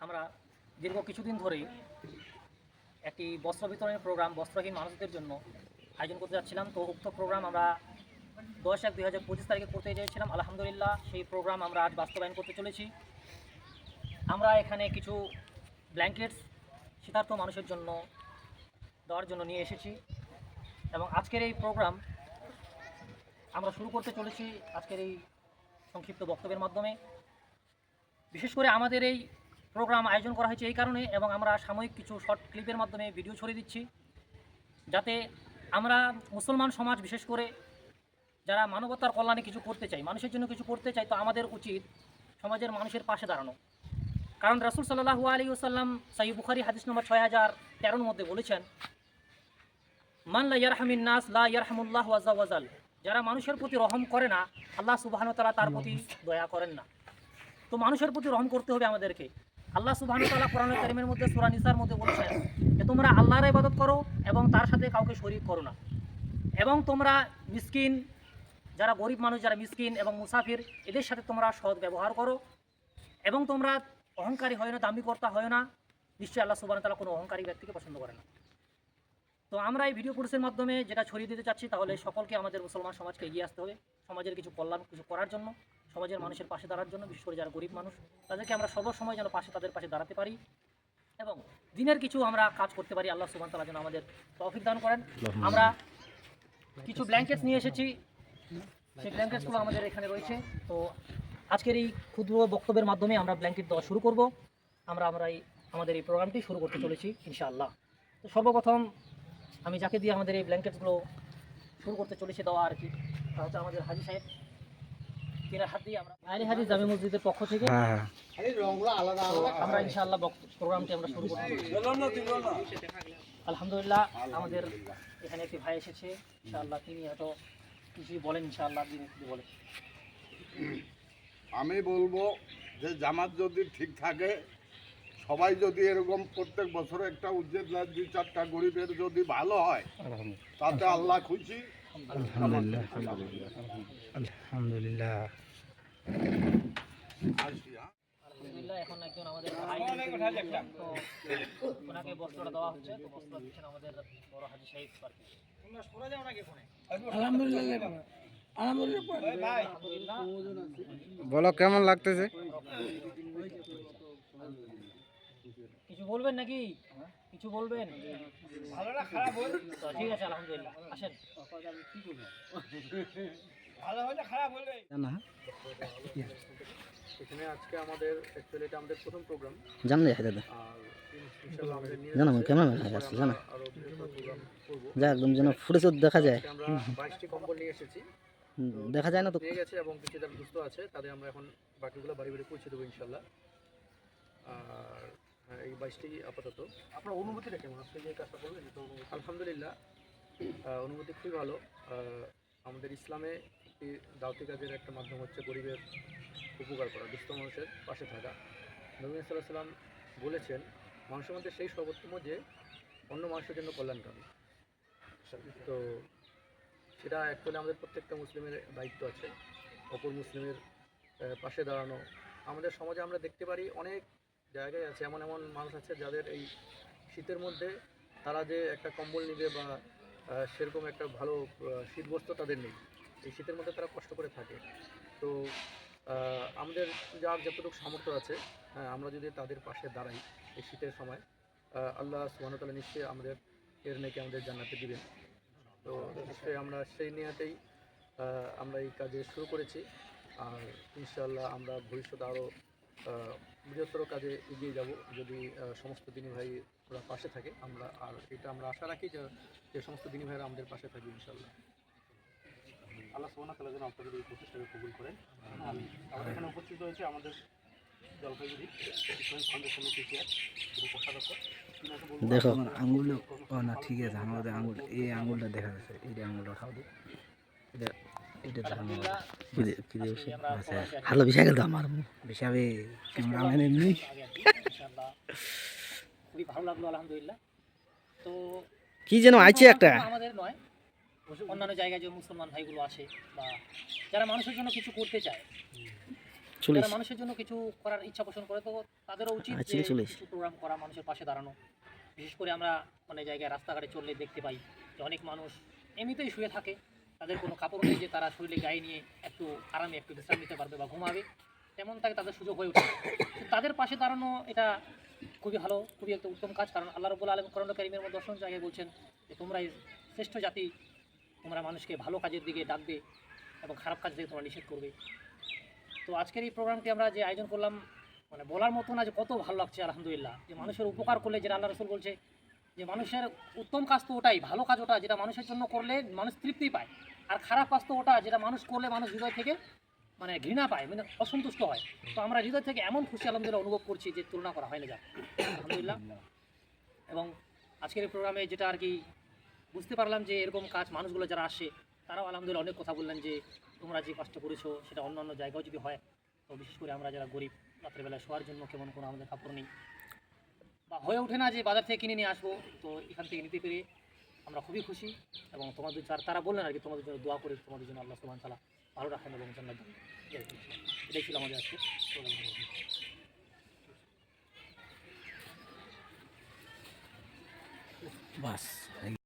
আমরা দীর্ঘ কিছুদিন ধরেই একটি বস্ত্র বিতরণের প্রোগ্রাম বস্ত্রহীন মানুষদের জন্য আয়োজন করতে যাচ্ছিলাম। তো উক্ত প্রোগ্রাম আমরা দশ এক দুই হাজার পঁচিশ তারিখে করতে চেয়েছিলাম। আলহামদুলিল্লাহ সেই প্রোগ্রাম আমরা আজ বাস্তবায়ন করতে চলেছি। আমরা এখানে কিছু ব্ল্যাঙ্কেটস শীতার্থ মানুষের জন্য দেওয়ার জন্য নিয়ে এসেছি এবং আজকের এই প্রোগ্রাম আমরা শুরু করতে চলেছি আজকের এই সংক্ষিপ্ত বক্তব্যের মাধ্যমে। বিশেষ করে আমাদের এই প্রোগ্রাম আয়োজন করা হয়েছে এই কারণে এবং আমরা সাময়িক কিছু শর্ট ক্লিপের মাধ্যমে ভিডিও ছড়িয়ে দিচ্ছি। যাতে আমরা মুসলমান সমাজ, বিশেষ করে যারা মানবতার কল্যাণে কিছু করতে চাই মানুষের জন্য কিছু করতে চাই তো আমাদের উচিত সমাজের মানুষের পাশে দাঁড়ানো। কারণ রাসুল সাল্লাহু আলী ওসাল্লাম সাই বুখারি হাদিস নম্বর ছয় হাজার তেরোর মধ্যে বলেছেন, মান লা ইয়ারহামিন নাস লা ইয়ারহামুল্লাহ ওয়াজা ওয়াজাল যারা মানুষের প্রতি রহম করে না, আল্লাহ সুবাহন তালা তার প্রতি দয়া করেন না। তো মানুষের প্রতি রহম করতে হবে আমাদেরকে। আল্লাহ সুবাহ তালা কোরআন করিমের মধ্যে, সুরা নিসার মধ্যে বলেছেন যে তোমরা আল্লাহর ইবাদত করো এবং তার সাথে কাউকে শরিক করো না। এবং তোমরা মিসকিন, যারা গরিব মানুষ, যারা মিসকিন এবং মুসাফির, এদের সাথে তোমরা সৎ ব্যবহার করো। এবং তোমরা অহংকারী হয় না, দামি কর্তা হয় না। নিশ্চয়ই আল্লাহ সুবাহ তালা কোনো অহংকারী ব্যক্তিকে পছন্দ করে না। তো আমরা এই ভিডিও কোর্সের মাধ্যমে যেটা ছড়িয়ে দিতে চাচ্ছি তাহলে সকলকে আমাদের মুসলমান সমাজকে এগিয়ে আসতে হবে। সমাজের কিছু কল্যাণ কিছু করার জন্য সমাজের মানুষের পাশে দাঁড়ার জন্য বিশেষ করে যারা গরিব মানুষ তাদেরকে আমরা সর্বসময় যেন পাশে তাদের পাশে দাঁড়াতে পারি এবং দিনের কিছু আমরা কাজ করতে পারি। আল্লাহ সুবান তালা যেন আমাদের তৌফিক দান করেন। আমরা কিছু ব্ল্যাঙ্কেটস নিয়ে এসেছি। সেই ব্ল্যাঙ্কেটসগুলো আমাদের এখানে রয়েছে। তো আজকের এই ক্ষুদ্র বক্তব্যের মাধ্যমে আমরা ব্ল্যাঙ্কেট দেওয়া শুরু করব। আমরা আমরা এই আমাদের এই প্রোগ্রামটি শুরু করতে চলেছি ইনশাআল্লাহ। তো সর্বপ্রথম আমি যাকে দিয়ে আমাদের এই ব্ল্যাঙ্কেটসগুলো শুরু করতে চলেছে দেওয়া আর কি তা হচ্ছে আমাদের হাজি সাহেব। তিনার হাত দিয়ে আমরা আইনি হাজি জামে মসজিদের পক্ষ থেকে হ্যাঁ তো আমরা ইনশাআল্লাহ প্রোগ্রামটি আমরা শুরু আলহামদুলিল্লাহ আমাদের এখানে একটি ভাই এসেছে। ইনশাআল্লাহ তিনি হয়তো কিছুই বলেন ইনশাআল্লাহ তিনি কিছু বলেন। আমি বলব যে জামাত যদি ঠিক থাকে সবাই যদি এরকম প্রত্যেক বছর একটা উজ্জেদ না দুই চারটা গরিবের যদি ভালো হয় তাতে আল্লাহ খুশি। আলহামদুলিল্লাহ আলহামদুলিল্লাহ আলহামদুলিল্লাহ। এখন একজন আমাদের ওনাকে বস্ত্রটা দেওয়া হচ্ছে। তো বস্ত্র দিচ্ছেন আমাদের বড় হাজি সাহেব আর কি। তোমরা সরে যাও নাকি ফোনে? আলহামদুলিল্লাহ বলো কেমন লাগতেছে? কিছু বলবেন নাকি? কিছু বলবেন? ভালো না খারাপ তো ঠিক আছে আলহামদুলিল্লাহ। আসেন। জানা এখানে আজকে আমাদের অ্যাকচুয়ালি এটা আমাদের প্রথম প্রোগ্রাম জানা যায় দাদা। আর ইনশাআল্লাহ জানা ক্যামেরাম্যান হয়ে আসছে জানা যা একদম যেন দেখা যায়। আমরা বাইশটি কম্বল নিয়ে এসেছি। দেখা যায় না তো। পেয়ে গেছে এবং কিছু যারা দুস্থ আছে তাদের আমরা এখন বাকিগুলো বাড়ি বাড়ি পৌঁছে দেবো ইনশাল্লাহ আর হ্যাঁ, এই বাইশটি আপাতত। আপনার অনুভূতিটা কেমন? আপনি যে কাজটা করবেন আলহামদুলিল্লাহ অনুভূতি খুবই ভালো। আমাদের ইসলামে একটি দাওতি কাজের একটা মাধ্যম হচ্ছে গরিবের উপকার করা দুস্থ মানুষের পাশে থাকা। নবী সাল্লাহ সাল্লাম বলেছেন মানুষের মধ্যে সেই সর্বোত্তম যে অন্য মানুষের জন্য কল্যাণকামী। তো সেটা অ্যাকচুয়ালি আমাদের প্রত্যেকটা মুসলিমের দায়িত্ব আছে অপর মুসলিমের পাশে দাঁড়ানো। আমাদের সমাজে আমরা দেখতে পারি অনেক জায়গায় আছে এমন এমন মানুষ আছে যাদের এই শীতের মধ্যে তারা যে একটা কম্বল নিবে বা সেরকম একটা ভালো আহ, শীতবস্ত্র তাদের নেই। এই শীতের মধ্যে তারা কষ্ট করে থাকে। তো আমাদের যার যতটুকু সামর্থ্য আছে হ্যাঁ, আমরা যদি তাদের পাশে দাঁড়াই এই শীতের সময় আল্লাহ সুবাহতালা নিশ্চয়ই আমাদের এর নাকি আমাদের জান্নাতে দিবেন। তো নিশ্চয়ই আমরা সেই নিয়েতেই আমরা এই কাজে শুরু করেছি। আর ইনশাল্লাহ আমরা ভবিষ্যতে আরও বৃহত্তর কাজে এগিয়ে যাব যদি সমস্ত দিনী ভাই ওরা পাশে থাকে আমরা আর এটা আমরা আশা রাখি যে সমস্ত দিনী ভাইরা আমাদের পাশে থাকবে ইনশাআল্লাহ। আল্লাহ সোহানা তালা যেন আপনাদের এই প্রচেষ্টাকে কবুল করেন। আমি আমাদের এখানে উপস্থিত রয়েছে আমাদের জলপাইগুড়ি ফাউন্ডেশনের টিচার দেখো আঙুল ও না ঠিক আছে আমাদের আঙুল এই আঙুলটা দেখা যাচ্ছে এই যে আঙুলটা দিই এটা আচ্ছা আছি। ভালো বিষয় কিন্তু আমার। হিসাবে ক্যামেরাম্যান এমনি। খুবই ভালো লাগল আলহামদুলিল্লাহ। তো কি যেন আইছে একটা। আমাদের নয় অন্যান্য জায়গায় যে মুসলমান ভাইগুলো আছে বা যারা মানুষের জন্য কিছু করতে চায় যারা মানুষের জন্য কিছু করার ইচ্ছা পোষণ করে তো তাদেরও উচিত যে কিছু প্রোগ্রাম করা মানুষের পাশে দাঁড়ানো। বিশেষ করে আমরা মানে জায়গায় রাস্তাঘাটে চললে দেখতে পাই যে অনেক মানুষ এমনিতেই শুয়ে থাকে তাদের কোনো কাপড় নেই যে তারা শরীরে গায়ে নিয়ে একটু আরামে একটু বিশ্রাম নিতে পারবে বা ঘুমাবে, তেমন তাকে তাদের সুযোগ হয়ে ওঠে তাদের পাশে দাঁড়ানো এটা খুবই ভালো, খুবই একটা উত্তম কাজ, কারণ আল্লাহ রবুল আলম করণ কারিমের মধ্যে দর্শন জায়গায় বলছেন যে, তোমরা শ্রেষ্ঠ জাতি, তোমরা মানুষকে ভালো কাজের দিকে ডাকবে এবং খারাপ কাজ থেকে তোমরা নিষেধ করবে। তো আজকের এই প্রোগ্রামটি আমরা যে আয়োজন করলাম মানে বলার মতো না যে কত ভালো লাগছে, আলহামদুলিল্লাহ। যে মানুষের উপকার করলে, যেটা আল্লাহ রসুল বলছে যে মানুষের উত্তম কাজ তো ওটাই, ভালো কাজ ওটা, যেটা মানুষের জন্য করলে মানুষ তৃপ্তি পায়। আর খারাপ কাজ তো ওটা, যেটা মানুষ করলে মানুষ হৃদয় থেকে মানে ঘৃণা পায় মানে অসন্তুষ্ট হয়। তো আমরা হৃদয় থেকে এমন খুশি আলহামদুলিল্লাহ অনুভব করছি যে তুলনা করা হয় না যা। আলহামদুলিল্লাহ। এবং আজকের প্রোগ্রামে যেটা আর কি বুঝতে পারলাম যে এরকম কাজ মানুষগুলো যারা আসে, তারাও আলহামদুলিল্লাহ অনেক কথা বললেন যে তোমরা যে কাজটা করেছ, সেটা অন্যান্য জায়গাও যদি হয়, তো বিশেষ করে আমরা যারা গরিব রাত্রেবেলা শোয়ার জন্য কেমন কোনো আমাদের কাপড় নেই বা হয়ে ওঠে না যে বাজার থেকে কিনে নিয়ে আসব, তো এখান থেকে নিতে পেরে আমরা খুবই খুশি এবং তোমাদের যার, তারা বললেন আর কি, তোমাদের জন্য দোয়া করে, তোমাদের জন্য আল্লাহ সুমান তালা ভালো রাখেন এবং জান্নাত এটাই ছিল আমাদের আজকে বাস।